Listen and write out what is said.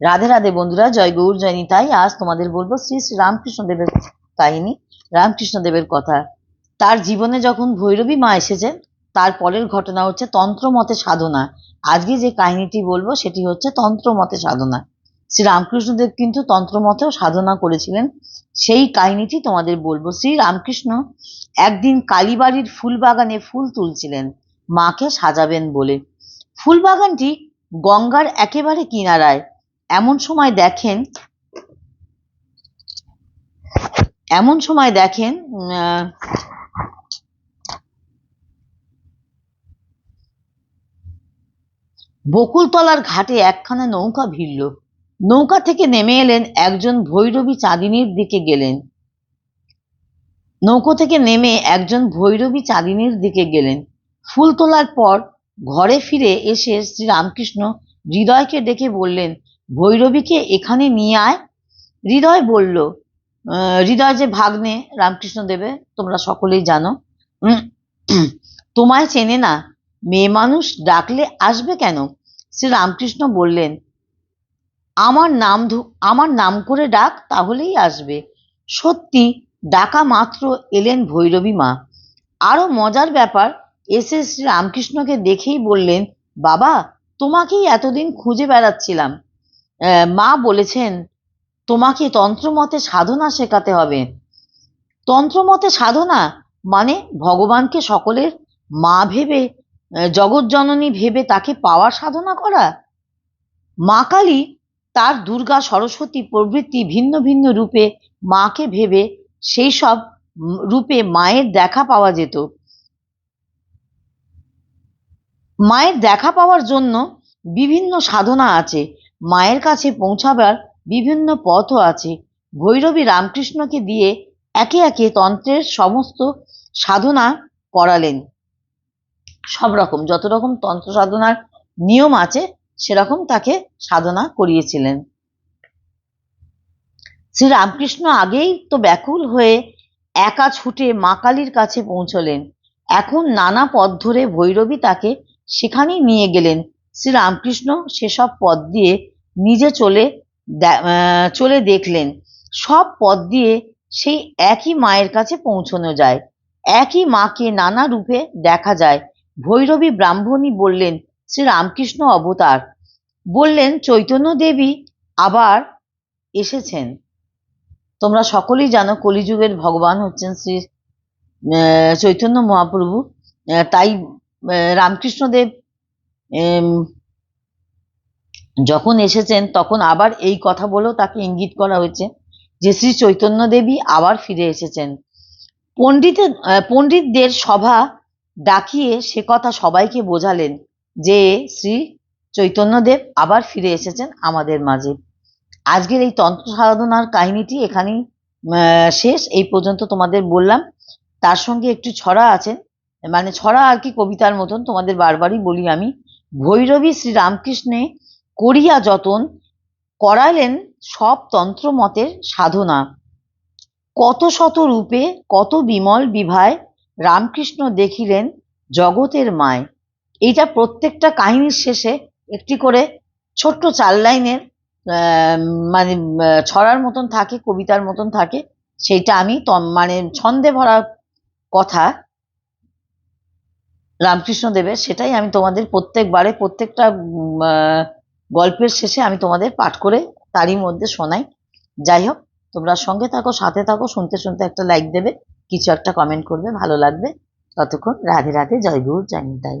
রাধে রাধে বন্ধুরা, জয় গৌর, জয় নিতাই। আজ তোমাদের বলব শ্রী শ্রী রামকৃষ্ণ দেবের কাহিনী রামকৃষ্ণ দেবের কথা। তার জীবনে যখন ভৈরবী মা এসেছেন, তার পরের ঘটনা হচ্ছে তন্ত্র মতে সাধনা। আজকে যে কাহিনীটি বলব, সেটি হচ্ছে তন্ত্র মতে সাধনা। শ্রী রামকৃষ্ণদেব কিন্তু তন্ত্র মতেও সাধনা করেছিলেন। সেই কাহিনীটি তোমাদের বলব। শ্রী রামকৃষ্ণ একদিন কালীবাড়ির ফুল বাগানে ফুল তুলছিলেন, মাকে সাজাবেন বলে। ফুল বাগানটি গঙ্গার একেবারে কিনারায় এমন সময় দেখেন, এমন সময় দেখেন বকুলতলার ঘাটে একখানা নৌকা ভিড়ল। নৌকা থেকে নেমে এলেন একজন ভৈরবী চাঁদিনীর দিকে গেলেন। নৌকো থেকে নেমে একজন ভৈরবী চাঁদিনীর দিকে গেলেন। ফুল তোলার পর ঘরে ফিরে এসে শ্রী রামকৃষ্ণ হৃদয়কে ডেকে বললেন ভৈরবীকে এখানে নিয়ে আয়। হৃদয় বলল হৃদয় যে ভাগ্নে, রামকৃষ্ণ দেবে, তোমরা সকলেই জানো। তোমায় চেনে না, মেয়ে মানুষ ডাকলে আসবে কেন? শ্রী রামকৃষ্ণ বললেন, আমার নাম আমার নাম করে ডাক, তাহলেই আসবে। সত্যি, ডাকা মাত্র এলেন ভৈরবী মা। আরও মজার ব্যাপার, এসে শ্রী রামকৃষ্ণকে দেখেই বললেন, বাবা, তোমাকেই এতদিন খুঁজে বেড়াচ্ছিলাম। মা বলেছেন, তোমাকে তন্ত্রমতে সাধনা শেখাতে হবে। তন্ত্রমতে সাধনা মানে ভগবানকে সকলের মা ভেবে জগৎজননী ভেবে তাকে পাওয়ার সাধনা করা। মা কালী তার দুর্গা সরস্বতী প্রভৃতি ভিন্ন ভিন্ন রূপে মাকে ভেবে সেই সব রূপে মায়ের দেখা পাওয়া যেত। মায়ের দেখা পাওয়ার জন্য বিভিন্ন সাধনা আছে। মায়ের কাছে পৌঁছাবার বিভিন্ন পথও আছে। ভৈরবী রামকৃষ্ণকে দিয়ে একে একে তন্ত্রের সমস্ত সাধনা করালেন। সব রকম, যত রকম তন্ত্র সাধনার নিয়ম আছে, সেরকম তাকে সাধনা করিয়েছিলেন। শ্রী রামকৃষ্ণ আগেই তো ব্যাকুল হয়ে একা ছুটে মা কালীর কাছে পৌঁছলেন। এখন নানা পথ ধরে ভৈরবী তাকে সেখানেই নিয়ে গেলেন। শ্রী রামকৃষ্ণ সেসব পথ দিয়ে নিজে চলে চলে দেখলেন। সব পথ দিয়ে সেই একই মায়ের কাছে পৌঁছানো যায়। একই মাকে নানা রূপে দেখা যায়। ভৈরবী ব্রাহ্মণী বললেন, শ্রী রামকৃষ্ণ অবতার। বললেন, চৈতন্য দেবী আবার এসেছেন। তোমরা সকলেই জানো কলিযুগের ভগবান হচ্ছেন শ্রী চৈতন্য মহাপ্রভু। তাই রামকৃষ্ণদেব যখন এসেছেন, তখন আবার এই কথা বলেও তাকে ইঙ্গিত করা হয়েছে যে শ্রী চৈতন্য দেবী আবার ফিরে এসেছেন। পণ্ডিতের পণ্ডিতদের সভা ডাকিয়ে সে কথা সবাইকে বোঝালেন যে শ্রী চৈতন্যদেব আবার ফিরে এসেছেন আমাদের মাঝে। আজকের এই তন্ত্র সাধনার কাহিনীটি এখানেই শেষ। এই পর্যন্ত তোমাদের বললাম। তার সঙ্গে একটু ছড়া আছেন মানে ছড়া আর কি কবিতার মতন তোমাদের বারবারই বলি আমি। ভৈরবী শ্রী রামকৃষ্ণে করিয়া যতন, করাইলেন সব তন্ত্র মতের সাধনা। কত শত রূপে কত বিমল বিভায় রামকৃষ্ণ দেখিলেন জগতের মায়। এইটা প্রত্যেকটা কাহিনীর শেষে একটি করে ছোট্ট চার লাইনের মানে ছড়ার মতন থাকে, কবিতার মতন থাকে, সেইটা আমি মানে ছন্দে ভরা কথা রামকৃষ্ণ দেবের সেটাই আমি তোমাদের প্রত্যেকবারে, প্রত্যেকটা গল্পের শেষে আমি তোমাদের পাঠ করে তারই মধ্যে শোনাই। যাই হোক, তোমরা সঙ্গে থাকো, সাথে থাকো, শুনতে শুনতে একটা লাইক দেবে, কিছু একটা কমেন্ট করবে, ভালো লাগবে। ততক্ষণ রাধে রাধে, জয় গুরু, জয় নিতাই।